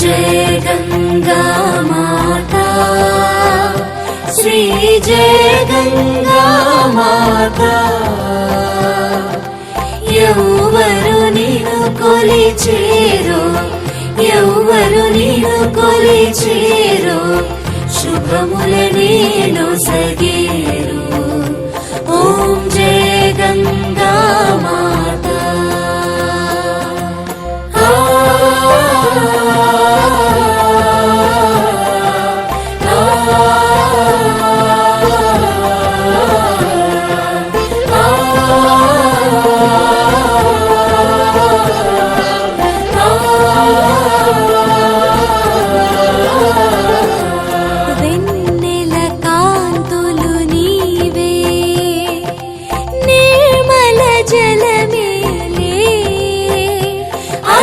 जय गङ्गा माता श्री जय गङ्गा माता यौवरु नीनु कोलिचेरो यौवरु नीनु कोलिचेरो शुभमुल नीनु सगे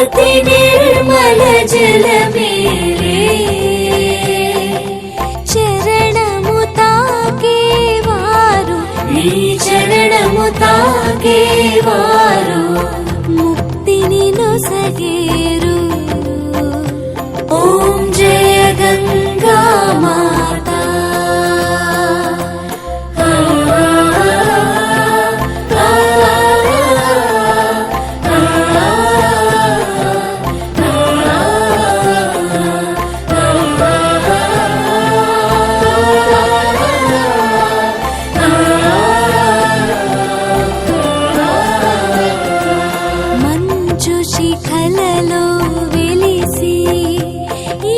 అతి నిర్మల జలమేలే చరణము తాకే వారు. నీ చరణము తాకే వారు. ముక్తిని నొసగేరు. శిఖలలో వెలిసి ఈ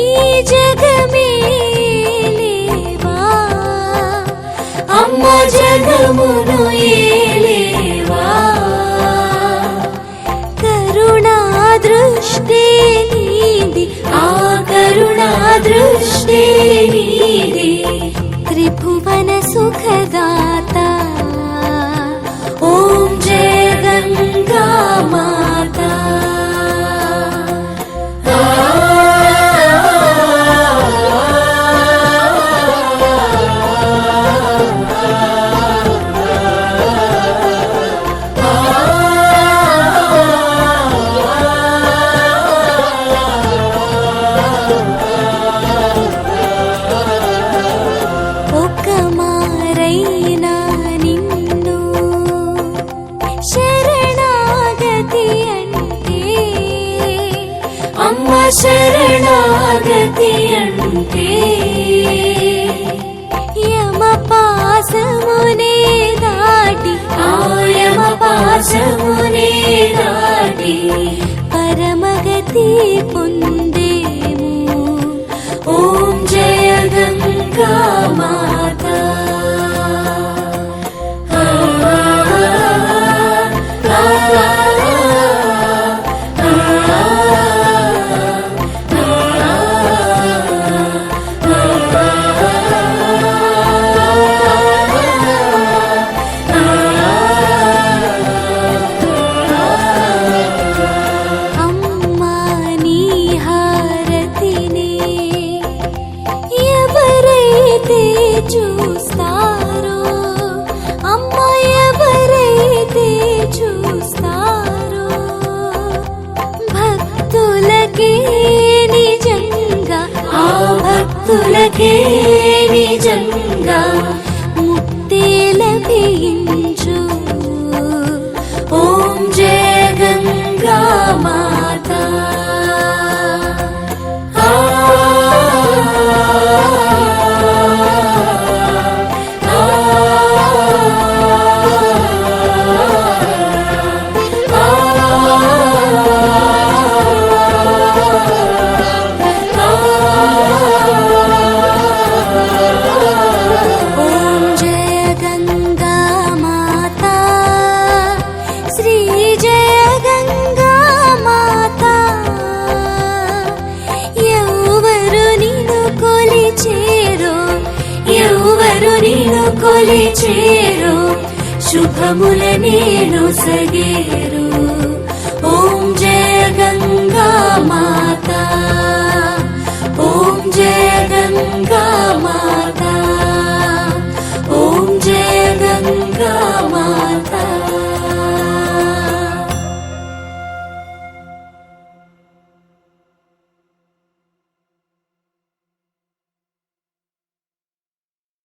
జగమేలేవా అమ్మ జగమును ఏలేవా కరుణా దృష్టి నీది ఆ కరుణా దృష్టి నీది. త్రిభువన సుఖదా శరణాగతి అంటే యమ పాసమునే దాటి ఆయమ పాసమునే దాటి పరమగతి పొందేము భక్తులకే నిజంగా ముక్తి లభించు కొలిచేరో శుభముల నేను సగేరు.